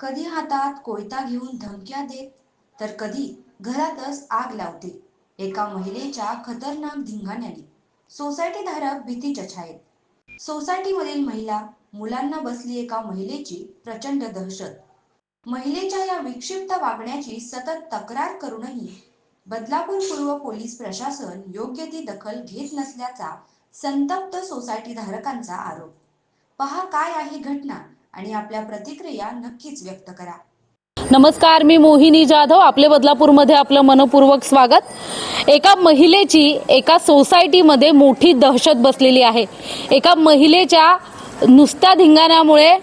कधी हातात कोयता घेऊन धमक्या देत तर कधी घरातच आग लावते. एका महिलेच्या खतरनाक धिंगाण्याने सोसायटी धारक भीतीच्या छायेत सोसायटीमधील महिला मुलांना बसली एका महिलेची प्रचंड दहशत. महिलेच्या या विक्षिप्त वागण्याची सतत तक्रार करूनही बदलापूर पूर्व पोलीस प्रशासन योग्य ती दखल घेत नसल्याचा संतप्त सोसायटी धारकांचा आरोप. पहा काय आहे घटना. आणि आपल्या प्रतिक्रिया नक्कीच व्यक्त करा. नमस्कार मी मोहिनी जाधव. आपले बदलापूरमध्ये आपलं मनपूर्वक स्वागत. एका महिलेची एका सोसायटीमध्ये मोठी दहशत बसलेली आहे. एका महिलेच्या नुसत्या धिंगाण्यामुळे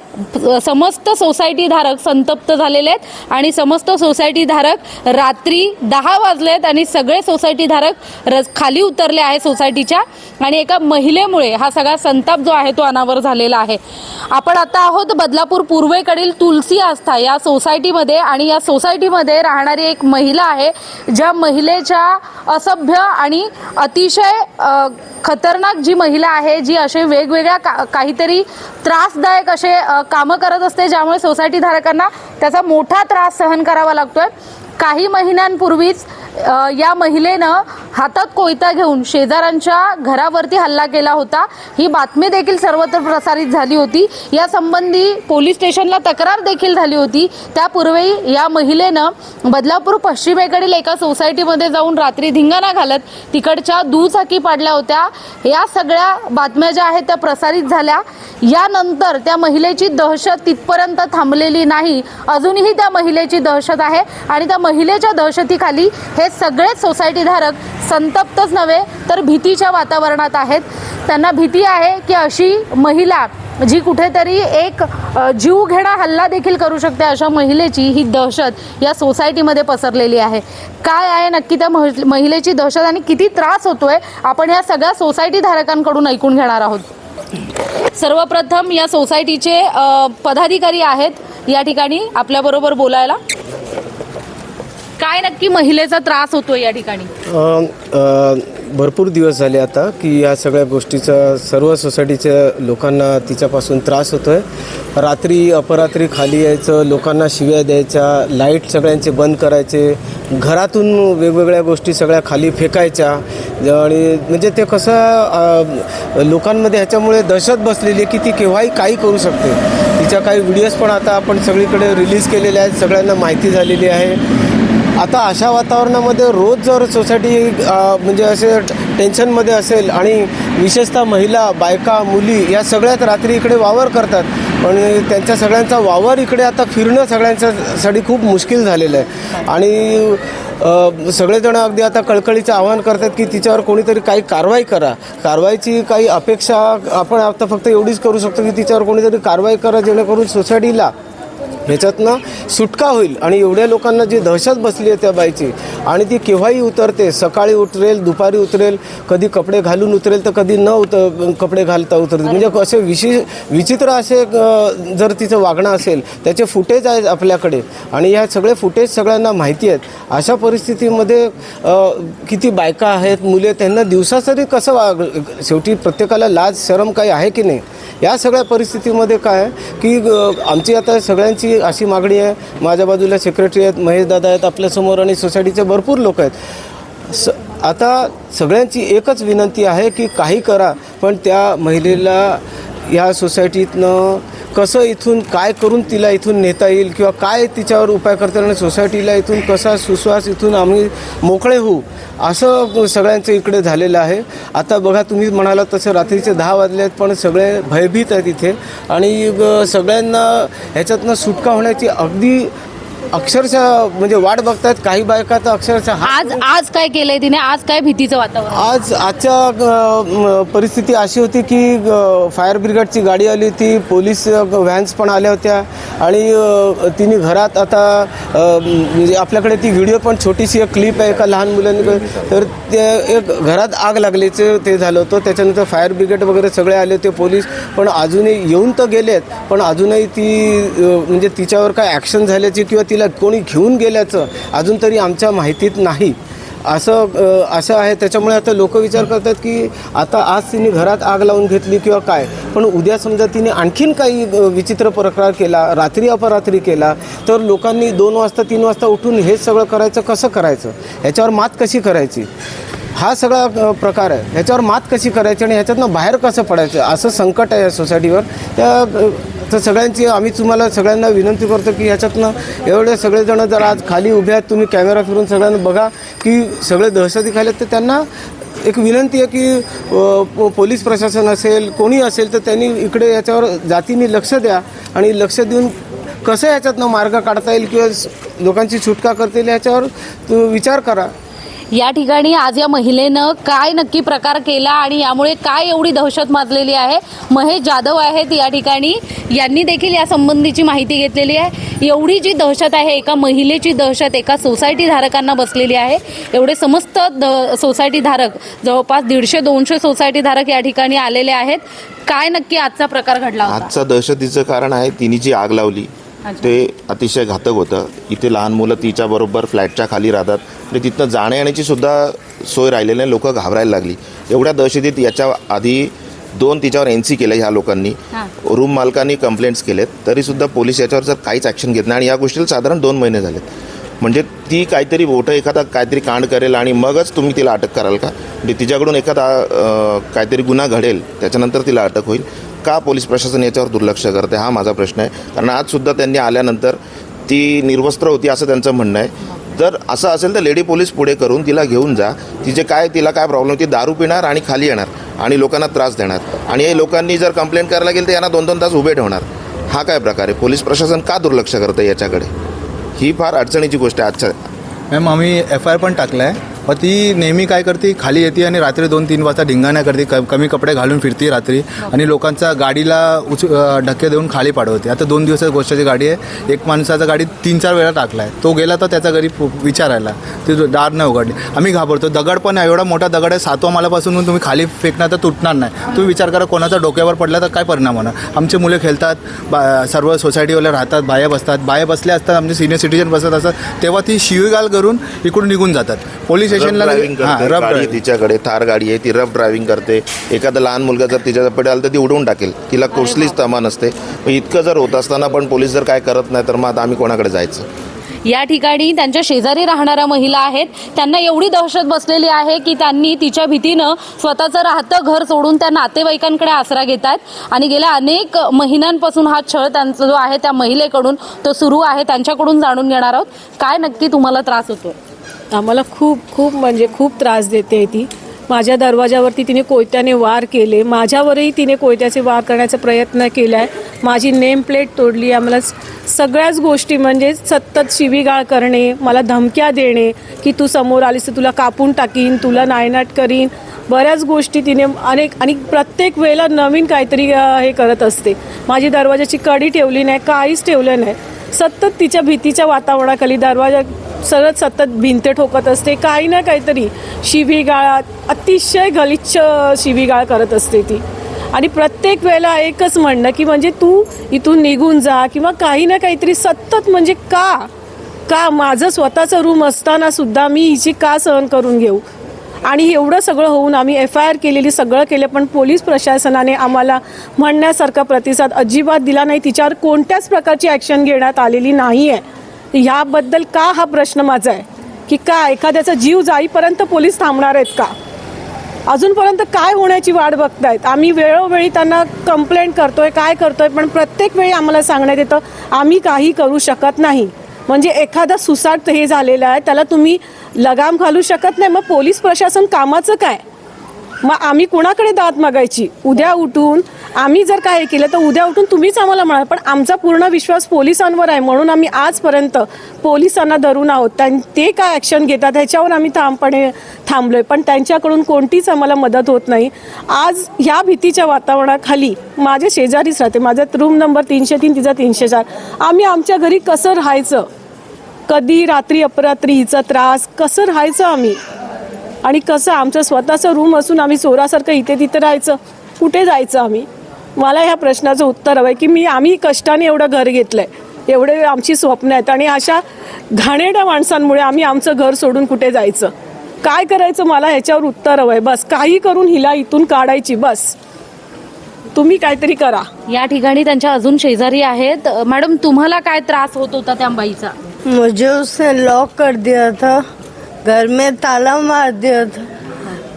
समस्त सोसायटी धारक संतप्त झालेले आहेत आणि समस्त सोसायटी धारक रात्री दहा वाजले आहेत आणि सगळे सोसायटी धारक खाली उतरले आहे सोसायटीच्या. आणि एका महिलेमुळे हा सगळा संताप जो आहे तो अनावर झालेला आहे. आपण आता आहोत बदलापूर पूर्वेकडील तुलसी आस्था या सोसायटीमध्ये आणि या सोसायटीमध्ये राहणारी एक महिला आहे ज्या महिलेच्या असभ्य आणि अतिशय खतरनाक जी महिला आहे जी असे वेगवेगळ्या का काहीतरी त्रासदायक असे कामं करत असते ज्यामुळे सोसायटी धारकांना त्याचा मोठा त्रास सहन करावा लागतोय. काही महिन्यांपूर्वीच या महिलेनं हातात कोयता घेऊन शेजाऱ्यांच्या घरावरती हल्ला केला होता. ही बातमी देखील सर्वत्र प्रसारित झाली होती. या संबंधी पोलीस स्टेशनला तक्रार देखील झाली होती. त्यापूर्वी या महिलेनं बदलापूर पश्चिमेकडील एका सोसायटीमध्ये जाऊन रात्री धिंगाणा घालत तिकडच्या दुचाकी पाडल्या होत्या. या सगळ्या बातम्या ज्या आहेत त्या प्रसारित झाल्या. यानंतर त्या महिलेची दहशत तिथपर्यंत थांबलेली नाही. अजूनही त्या महिलेची दहशत आहे आणि त्या महिलेच्या दहशतीखाली हे सगळेच सोसायटीधारक संतप्तच नव्हे तर भीतीच्या वातावरणात आहेत. त्यांना भीती आहे की अशी महिला जी कुठेतरी एक जीवघेणा हल्ला देखील करू शकते अशा महिलेची ही दहशत या सोसायटीमध्ये पसरलेली आहे. काय आहे नक्की त्या महिलेची दहशत आणि किती त्रास होतोय आपण या सगळ्या सोसायटी धारकांकडून ऐकून घेणार आहोत. सर्वप्रथम या सोसायटीचे पदाधिकारी आहेत. या ठिकाणी आपल्याबरोबर बोलायला काय नक्की महिलेचा त्रास होतो या ठिकाणी? भरपूर दिवस झाले आता की या सगळ्या गोष्टीचा सर्व सोसायटीच्या लोकांना तिच्यापासून त्रास होतो आहे रात्री अपरात्री खाली यायचं लोकांना शिव्या द्यायच्या लाइट सगळ्यांचे बंद करायचे घरातून वेगवेगळ्या गोष्टी सगळ्या खाली फेकायच्या. आणि म्हणजे ते कसं लोकांमध्ये ह्याच्यामुळे दहशत बसलेली आहे की ती केव्हाही काही करू शकते. तिच्या काही व्हिडिओज पण आता आपण सगळीकडे रिलीज केलेले आहेत सगळ्यांना माहिती झालेली आहे. आता अशा वातावरणामध्ये रोज जर सोसायटी म्हणजे असे टेन्शनमध्ये असेल आणि विशेषतः महिला बायका मुली या सगळ्यात रात्री इकडे वावर करतात आणि त्यांच्या सगळ्यांचा वावर इकडे आता फिरणं सगळ्यांच्यासाठी खूप मुश्किल झालेलं आहे. आणि सगळेजण अगदी आता कळकळीचं आवाहन करतात की तिच्यावर कोणीतरी काही कारवाई करा. कारवाईची काही अपेक्षा आपण आता फक्त एवढीच करू शकतो की तिच्यावर कोणीतरी कारवाई करा जेणेकरून सोसायटीला ह्याच्यातनं सुटका होईल. आणि एवढ्या लोकांना जी दहशत बसली आहे त्या बाईची आणि ती केव्हाही उतरते सकाळी उतरेल दुपारी उतरेल कधी कपडे घालून उतरेल तर कधी न उत कपडे घालता उतरते. म्हणजे असे विशि विचित्र असे जर तिचं वागणं असेल त्याचे फुटेज आहेत आपल्याकडे. आणि ह्या सगळे फुटेज सगळ्यांना माहिती आहेत. अशा परिस्थितीमध्ये किती बायका आहेत मुले त्यांना दिवसासरी कसं वाग शेवटी प्रत्येकाला लाज शरम काही आहे की नाही? या सगळ्या परिस्थितीमध्ये काय की आमची आता सगळ्यांची अशी मागणी आहे. माझ्या बाजूला सेक्रेटरी आहेत महेश दादा आहेत आपल्यासमोर आणि सोसायटीचे भरपूर लोक आहेत. स आता सगळ्यांची एकच विनंती आहे की काही करा पण त्या महिलेला या सोसायटीतनं कसं इथून काय करून तिला इथून नेता येईल किंवा काय तिच्यावर उपाय करता येईल आणि सोसायटीला इथून कसा सुश्वास इथून आम्ही मोकळे होऊ असं सगळ्यांचं इकडे झालेलं आहे. आता बघा तुम्ही म्हणालात तसं रात्रीचे दहा वाजले आहेत पण सगळे भयभीत आहेत इथे. आणि सगळ्यांना ह्याच्यातनं सुटका होण्याची अगदी अक्षरशः म्हणजे वाट बघतायत काही बायका तर अक्षरशः आज आज काय केलंय तिने? आज काय भीतीचं वातावरण? आज आजच्या अ, परिस्थिती अशी होती की अ, फायर ब्रिगेडची गाडी आली होती पोलीस अ, व्हॅन्स पण आल्या होत्या आणि अ, तिने घरात आता अ, म्हणजे आपल्याकडे ती व्हिडिओ पण छोटीशी एक क्लिप आहे एका लहान मुलांनी. तर ते एक घरात आग लागल्याचे ते झालं होतं. त्याच्यानंतर फायर ब्रिगेड वगैरे सगळे आले होते पोलीस. पण अजूनही येऊन तर गेलेत पण अजूनही ती अ, म्हणजे तिच्यावर काय ॲक्शन झाल्याची किंवा तिला कोणी घेऊन गेल्याचं अजून तरी आमच्या माहितीत नाही. असं असं आहे. त्याच्यामुळे आता लोक विचार करतात की आता आज तिने घरात आग लावून घेतली किंवा काय? पण उद्या समजा तिने आणखीन काही विचित्र प्रकार केला रात्री अपरात्री केला तर लोकांनी दोन वाजता तीन वाजता उठून हे सगळं करायचं कसं करायचं? याच्यावर मात कशी करायची? हा सगळा प्रकार आहे. ह्याच्यावर मात कशी करायची आणि ह्याच्यातनं बाहेर कसं पडायचं? असं संकट आहे या सोसायटीवर त्या तर सगळ्यांची आम्ही तुम्हाला सगळ्यांना विनंती करतो की ह्याच्यातनं एवढे सगळेजण जर आज खाली उभे आहेत तुम्ही कॅमेरा फिरून सगळ्यांना बघा की सगळे दहशती खाले तर त्यांना एक विनंती आहे की पो- पोलीस प्रशासन असेल कोणी असेल तर त्यांनी इकडे याच्यावर जातीने लक्ष द्या आणि लक्ष देऊन कसं याच्यातनं मार्ग काढता येईल किंवा लोकांची सुटका करता येईल याच्यावर तू विचार करा. या ठिकाणी आज या महिलेनं काय नक्की प्रकार केला आणि यामुळे काय एवढी दहशत माजलेली आहे? महेश जाधव आहेत या ठिकाणी. यांनी देखील या संबंधीची माहिती घेतलेली आहे. एवढी जी दहशत आहे एका महिलेची दहशत एका सोसायटी धारकांना बसलेली आहे. एवढे समस्त द सोसायटी धारक जवळपास दीडशे दोनशे सोसायटी धारक या ठिकाणी आलेले आहेत. काय नक्की आजचा प्रकार घडला आजचा दहशतीचं कारण आहे तिने जी आग लावली ते अतिशय घातक होतं. इथे लहान मुलं तिच्याबरोबर फ्लॅटच्या खाली राहतात. आणि तिथनं जाण्या येण्याची सुद्धा सोय राहिलेली नाही. लोकं घाबरायला लागली. एवढ्या दहशतीत याच्या आधी दोन तिच्यावर एन सी केलं ह्या लोकांनी. रूम मालकांनी कंप्लेंट्स केलेत. तरीसुद्धा पोलीस याच्यावर जर काहीच ॲक्शन घेत नाही. आणि या गोष्टीला साधारण दोन महिने झालेत. म्हणजे ती काहीतरी मोठं एखादा काहीतरी कांड करेल आणि मगच तुम्ही तिला अटक कराल का? म्हणजे तिच्याकडून एखादा काहीतरी गुन्हा घडेल. त्याच्यानंतर तिला अटक होईल. का पोलीस प्रशासन याच्यावर दुर्लक्ष करते? हा माझा प्रश्न आहे. कारण आजसुद्धा त्यांनी आल्यानंतर ती निर्वस्त्र होती असं त्यांचं म्हणणं आहे. जर असं असेल तर लेडी पोलीस पुढे करून तिला घेऊन जा. तिचे काय तिला काय प्रॉब्लेम ती दारू पिणार आणि खाली येणार आणि लोकांना त्रास देणार. आणि हे लोकांनी जर कंप्लेंट करायला गेलं तर यांना दोन दोन तास उभे ठेवणार. हा काय प्रकार आहे? पोलीस प्रशासन का दुर्लक्ष करतं याच्याकडे? ही फार अडचणीची गोष्ट आहे आजच्या मॅम आम्ही एफ आय आर पण टाकला आहे मग ती नेहमी काय करते खाली येते आणि रात्री दोन तीन वाजता ढिंगाणा करते क कमी कपडे घालून फिरते रात्री आणि लोकांचा गाडीला उच अ, धक्के देऊन खाली पाडवते. आता दोन दिवसाच्या गोष्टाची गाडी आहे एक माणसाचा गाडी तीन चार वेळा टाकला आहे तो गेला तर त्याचा घरी विचारायला. ते दार नाही उघडले. आम्ही घाबरतो. दगड पण आहे, एवढा मोठा दगड आहे सातवा मालापासून तुम्ही खाली फेकणार तर तुटणार नाही. तुम्ही विचार करा कोणाचा डोक्यावर पडला तर काय परिणाम होणार? आमचे मुलं खेळतात बा सर्व सोसायटीवाले राहतात बाया बसतात. बाया बसल्या असतात आमचे सिनियर सिटीजन बसत असतात. तेव्हा ती शिवीगाल करून इकडून निघून जातात. पोलीस स्टेशनला ड्रायव्हिंग हां करते रफ गाडी आहे तिच्याकडे थार गाडी आहे ती रफ ड्रायव्हिंग करते. एखादा लहान मुलगा जर तिच्या पडे आला तर ती उडवून टाकेल. तिला कसलीच तमा नसते. मग इतकं जर होत असताना पण पोलीस जर काय करत नाही तर मग आता आम्ही कोणाकडे जायचं? या ठिकाणी त्यांच्या शेजारी राहणाऱ्या महिला आहेत. त्यांना एवढी दहशत बसलेली आहे की त्यांनी तिच्या भीतीनं स्वतःचं राहतं घर सोडून त्या नातेवाईकांकडे आसरा घेत आहेत आणि गेल्या अनेक महिन्यांपासून हा छळ त्यांचा जो आहे त्या महिलेकडून तो सुरू आहे. त्यांच्याकडून जाणून घेणार आहोत. काय नक्की तुम्हाला त्रास होतो आम्हाला खूप खूप म्हणजे खूप त्रास देते ती. माझ्या दरवाजावरती तिने कोयत्याने वार केले. माझ्यावरही तिने कोयत्याचे वार करण्याचा प्रयत्न केला आहे माझी नेम प्लेट तोडली. आम्हाला सगळ्याच गोष्टी म्हणजे सतत शिवीगाळ करणे मला धमक्या देणे की तू समोर आलीस तर तुला कापून टाकीन तुला नायनाट करीन. बऱ्याच गोष्टी तिने अनेक आणि प्रत्येक वेळेला नवीन काहीतरी हे करत असते. माझी दरवाजाची कडी ठेवली नाही काहीच ठेवलं नाही. सतत तिच्या भीतीच्या वातावरणाखाली दरवाजा सतत सतत भिंत ठोकत असते. काही ना काहीतरी शिवीगाळात अतिशय गलिच्छ शिवीगाळ करत असते ती. आणि प्रत्येक वेळेला एकच म्हणणं की म्हणजे तू इथून निघून जा किंवा काही ना काहीतरी सतत म्हणजे का? का माझं स्वतःचं रूम असताना सुद्धा मी हिची का सहन करून घेऊ? आणि एवढं सगळं होऊन आम्ही एफ आय आर केलेली सगळं केलं पण पोलीस प्रशासनाने आम्हाला म्हणण्यासारखा प्रतिसाद अजिबात दिला नाही. तिच्यावर कोणत्याच प्रकारची ॲक्शन घेण्यात आलेली नाही आहे ह्याबद्दल का हा प्रश्न माझा आहे? की का एखाद्याचा जीव जाईपर्यंत पोलीस थांबणार आहेत का? अजूनपर्यंत काय होण्याची वाट बघतायत? आम्ही वेळोवेळी त्यांना कंप्लेंट करतोय काय करतोय पण प्रत्येक वेळी आम्हाला सांगण्यात येतं आम्ही काही करू शकत नाही. म्हणजे एखादा सुसाट हे झालेलं आहे त्याला तुम्ही लगाम घालू शकत नाही. मग पोलीस प्रशासन कामाचं काय? मग आम्ही कुणाकडे दाद मागायची? उद्या उठून आम्ही जर काय केलं तर उद्या उठून तुम्हीच आम्हाला म्हणाल. पण आमचा पूर्ण विश्वास पोलिसांवर आहे. म्हणून आम्ही आजपर्यंत पोलिसांना धरून आहोत. त्यां ते काय ॲक्शन घेतात ह्याच्यावर आम्ही ठामपणे थांबलोय. पण त्यांच्याकडून कोणतीच आम्हाला मदत होत नाही. आज ह्या भीतीच्या वातावरणाखाली माझ्या शेजारीच राहते. माझा रूम नंबर तीनशे तीन तिचा तीनशे चार. आम्ही आमच्या घरी कसं राहायचं? कधी रात्री अपरात्री हिचा त्रास कसं राहायचं आम्ही? आणि कसं आमचं स्वतःचं रूम असून आम्ही चोरासारखं इथे तिथे राहायचं. कुठे जायचं आम्ही? मला ह्या प्रश्नाचं उत्तर हवं आहे की मी आम्ही कष्टाने एवढं घर घेतलं आहे एवढे आमची स्वप्न आहेत आणि अशा घाणेरड्या माणसांमुळे आम्ही आमचं घर सोडून कुठे जायचं? काय करायचं मला ह्याच्यावर उत्तर हवंय? बस काही करून हिला इथून काढायची बस. तुम्ही काहीतरी करा. या ठिकाणी त्यांच्या अजून शेजारी आहेत. मॅडम तुम्हाला काय त्रास होत होता त्या बाईचा? मुझे उसने लॉक कर दिया था. घर में ताला मार दिया था।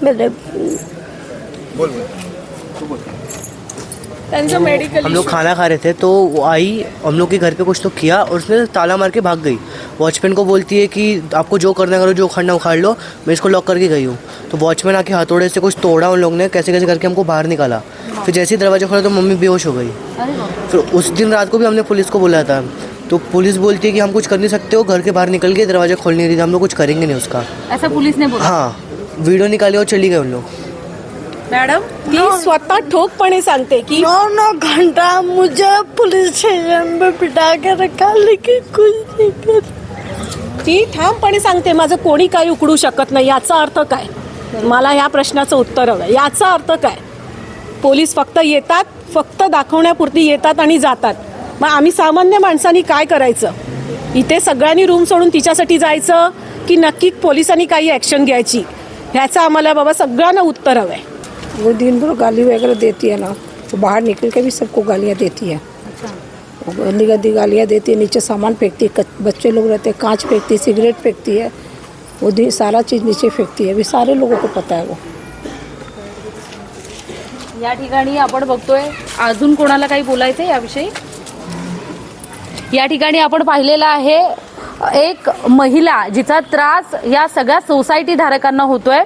मेरे त्यांचं मेडिकल हम लोग खाना खा रहे थे तो वो आई हम लोग के घर पे कुछ तो किया और उसने ताला मार के भाग गई। वॉचमैन को बोलती है कि आपको जो करना करो जो उखाड़ना उखाड़ लो मैं इसको लॉक करके गई हूँ। तो वॉचमैन आके हथौड़े से कुछ तोड़ा उन लोग ने कैसे कैसे करके हमको बाहर निकाला। फिर जैसे ही दरवाज़ा खोला तो मम्मी बेहोश हो गई। फिर उस दिन रात को भी हमने पुलिस को बुलाया था। तो पुलिस बोलती है कि हम कुछ कर नहीं सकते हो घर के बाहर निकल के दरवाजा खोल नहीं रही हम लोग कुछ करेंगे नहीं उसका। असं पोलीसने बोला? हाँ वीडियो निकाली और चली गए उन लोग। मॅडम ती स्वतः ठोकपणे सांगते की नौ नौ घंटा मुझे पुलिस स्टेशन में बिठा के रखा लेकिन कुछ नहीं कर ती ठामपणे सांगते माझं कोणी काही उकडू शकत नाही याचा अर्थ काय? मला ह्या प्रश्नाचं उत्तर हवं याचा अर्थ काय? पोलीस फक्त येतात फक्त दाखवण्यापुरती येतात आणि जातात. मग आम्ही सामान्य माणसांनी काय करायचं? इथे सगळ्यांनी रूम सोडून तिच्यासाठी जायचं की नक्की पोलिसांनी काही ॲक्शन घ्यायची? ह्याचं आम्हाला बाबा सगळ्यांना उत्तर हवं आहे. वो दिन भर गाली वगैरह देती है ना. तो बाहर निकल के भी सबको गालियाँ देती है गंदी गंदी गालियाँ देती है नीचे सामान फेंकती है कच- बच्चे लोग रहते हैं कांच फेंकती है सिगरेट फेंकती है वो दिन सारा चीज़ नीचे फेंकती है अभी सारे लोगों को पता है वो. या ठिकाणी आपण बघतोय अजून कोणाला काही बोलायचं याविषयी? या ठिकाणी आपण पाहिलेलं आहे एक महिला जिचा त्रास या सगळ्या सोसायटी धारकांना होतोय.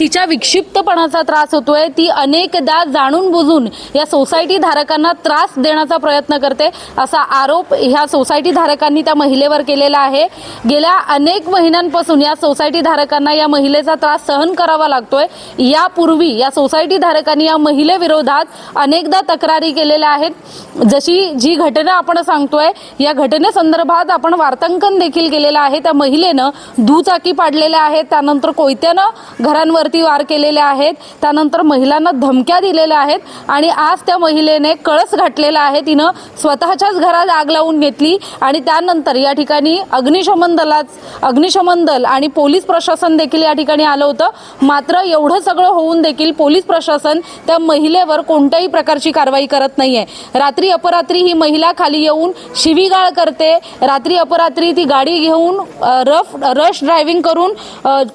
तिच्या विक्षिप्तपणाचा त्रास होतोय. ती अनेकदा जाणून बुजून या सोसायटी धारकांना त्रास देण्याचा प्रयत्न करते असा आरोप ह्या सोसायटी धारकांनी त्या महिलेवर केलेला आहे. गेल्या अनेक महिन्यांपासून या सोसायटी धारकांना या महिलेचा त्रास सहन करावा लागतोय. यापूर्वी या सोसायटी धारकांनी या महिलेविरोधात अनेकदा तक्रारी केलेल्या आहेत. जशी जी घटना आपण सांगतोय या घटनेसंदर्भात आपण वार्तांकन देखील केलेलं आहे. त्या महिलेनं दुचाकी पाडलेल्या आहेत. त्यानंतर कोयत्यानं घरांवर घरांवरती वार केलेले आहेत. त्यानंतर महिलांना धमक्या दिलेल्या आहेत आणि आज त्या महिलेने कळस घातलेला आहे. तिनं स्वतःच्याच घरात आग लावून घेतली आणि त्यानंतर या ठिकाणी अग्निशमन दलात अग्निशमन दल आणि पोलीस प्रशासन देखील या ठिकाणी आलं होतं. मात्र एवढं सगळं होऊन देखील पोलीस प्रशासन त्या महिलेवर कोणत्याही प्रकारची कारवाई करत नाहीये. रात्री अपरात्री ही महिला खाली येऊन शिवीगाळ करते. रात्री अपरात्री ती गाडी घेऊन रफ रश ड्रायव्हिंग करून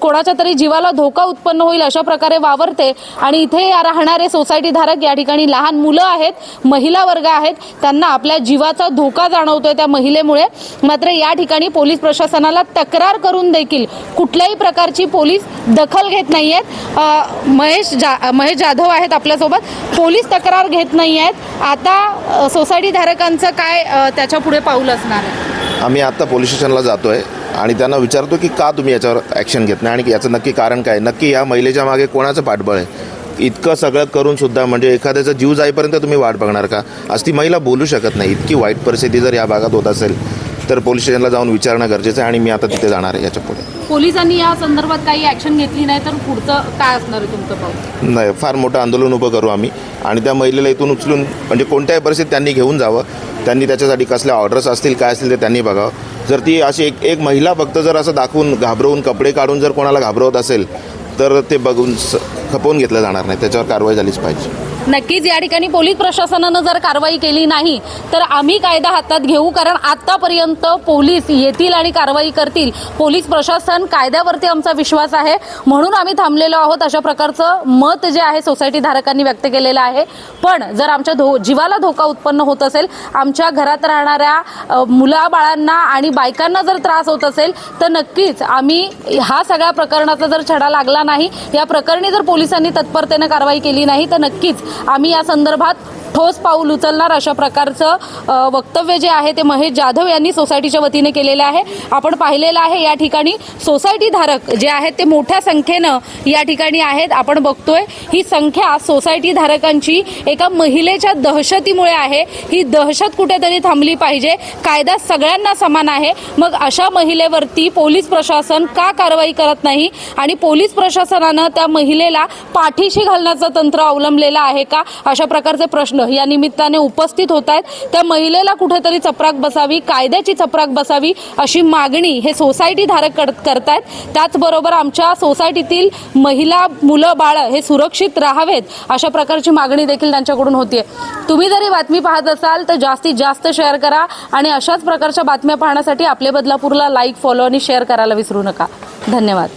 कोणाच्या तरी जीवाला धोका उत्पन्न होईल अशा प्रकारे वावरते. आणि इथे या राहणारे सोसायटी धारक या ठिकाणी लहान मुलं आहेत महिला वर्ग आहेत त्यांना आपल्या जीवाचा धोका जाणवतोय त्या महिलेमुळे. मात्र या ठिकाणी पोलीस प्रशासनाला तक्रार करून देखील कुठल्याही प्रकारची पोलीस दखल घेत नाही आहेत महेश जा महेश जाधव आहेत आपल्यासोबत. पोलीस तक्रार घेत नाही आहेत आता सोसायटी धारकांचं काय त्याच्या पुढे पाऊल असणार आहे? आम्ही आता पोलीस स्टेशनला जातो आहे आणि त्यांना विचारतो की का तुम्ही याच्यावर ॲक्शन घेत नाही? आणि याचं नक्की कारण काय? नक्की या महिलेच्या मागे कोणाचं पाठबळ आहे? इतकं सगळं करून सुद्धा म्हणजे एखाद्याचा जीव जाईपर्यंत तुम्ही वाट बघणार का? आज ती महिला बोलू शकत नाही. इतकी वाईट परिस्थिती जर या भागात होत असेल तर पोलीस स्टेशनला जाऊन विचारणं गरजेचं आहे आणि मी आता तिथे जाणार आहे याच्यापुढे. पोलिसांनी या संदर्भात काही ऍक्शन घेतली नाही तर पुढचं काय असणार आहे तुमचं पाऊल? नाही फार मोठं आंदोलन उभं करू आम्ही. आणि त्या महिलेला इथून उचलून म्हणजे कोणत्याही परिस्थितीत त्यांनी घेऊन जावं. त्यांनी त्याच्यासाठी कसल्या ऑर्डर्स असतील काय असतील ते त्यांनी बघावं. जर ती अशी एक एक महिला फक्त जर असं दाखवून घाबरवून कपडे काढून जर कोणाला घाबरवत असेल तर ते बघून स खपवून घेतलं जाणार नाही. त्याच्यावर कारवाई झालीच पाहिजे. नक्कीच या ठिकाणी पोलीस प्रशासनानं जर कारवाई केली नाही तर आम्ही कायदा हातात घेऊ कारण आतापर्यंत पोलीस येतील आणि कारवाई करतील. पोलीस प्रशासन कायद्यावरती आमचा विश्वास आहे. म्हणून आम्ही थांबलेलो आहोत. अशा प्रकारचं मत जे आहे सोसायटी धारकांनी व्यक्त केलेलं आहे. पण जर आमच्या धो जीवाला धोका उत्पन्न होत असेल आमच्या घरात राहणाऱ्या मुलाबाळांना आणि बायकांना जर त्रास होत असेल तर नक्कीच आम्ही हा सगळ्या प्रकरणाचा जर छडा लागला नाही या प्रकरणी जर पोलिसांनी तत्परतेने कारवाई केली नाही तर नक्कीच आम्ही या संदर्भात ठोस पाऊल उचलणार अशा प्रकारचं वक्तव्य जे आहे ते महेश जाधव यांनी सोसायटीच्या वतीने केलेलं आहे. आपण पाहिलेलं आहे या ठिकाणी सोसायटी धारक जे आहेत ते मोठ्या संख्येनं या ठिकाणी आहेत. आपण बघतोय ही संख्या सोसायटी धारकांची एका महिलेच्या दहशतीमुळे आहे. ही दहशत कुठेतरी थांबली पाहिजे. कायदा सगळ्यांना समान आहे. मग अशा महिलेवरती पोलीस प्रशासन का कारवाई करत नाही? आणि पोलीस प्रशासनानं त्या महिलेला पाठीशी घालण्याचं तंत्र अवलंबलेलं आहे का? अशा प्रकारचे प्रश्न या निमित्ताने उपस्थित होत आहेत. त्या महिलेला कुठेतरी चपराक बसावी कायद्याची चपराक बसावी अशी मागणी हे सोसायटी धारक करतायत. त्याचबरोबर आमच्या सोसायटीतील महिला मुलं बाळं हे सुरक्षित राहावेत अशा प्रकारची मागणी देखील त्यांच्याकडून होतीये. तुम्ही जरी बातमी पाहत असाल तर जास्तीत जास्त शेअर करा आणि अशाच प्रकारच्या बातम्या पाहण्यासाठी आपले बदलापूरला लाईक फॉलो आणि शेअर करायला विसरू नका. धन्यवाद.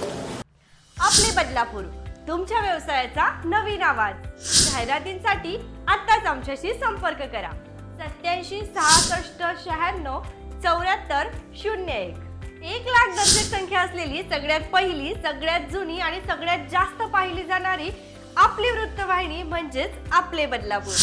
आपले बदलापूर तुमच्या व्यवसायाचा नवीन आवाज. जाहिरातींसाठी आत्ताच आमच्याशी संपर्क करा. सत्याऐंशी सहासष्ट शहाण्णव चौऱ्याहत्तर शून्य एक. एक लाख दर्शक संख्या असलेली सगळ्यात पहिली सगळ्यात जुनी आणि सगळ्यात जास्त पाहिली जाणारी आपली वृत्तवाहिनी म्हणजेच आपले बदलापूर.